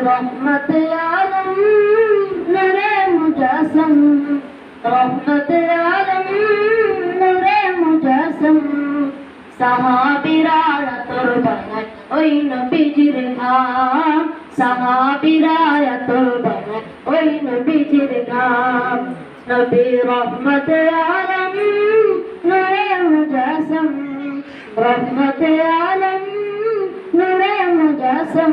رحمت عالم نور مجسم رحمت عالم نور مجسم সাহাবিরা তোর বাগান ওই নবীজির নাম সাহাবিরা তোর বাগান ওই নবীজির নাম নবী রহমত আলম নূরে মুজাসম রহমত আলম নূরে মুজাসম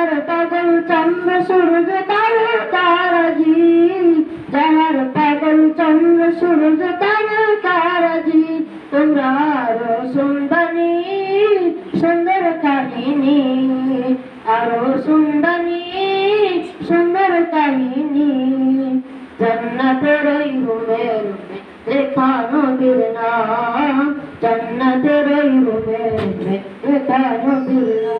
যাহার পাগল চন্দ্র সূর্য, তারু তারাজি যাহার পাগল চন্দ্র সূর্য, তারু তারাজি তোমরা আরও সুন্দরী, সুন্দর কাহিনী। আরও সুন্দরী, সুন্দর কাহিনী। জন্নতের ঘুমে রুমে লেখানো বীর নাম। জন্নতের রুমে লেখানো বীর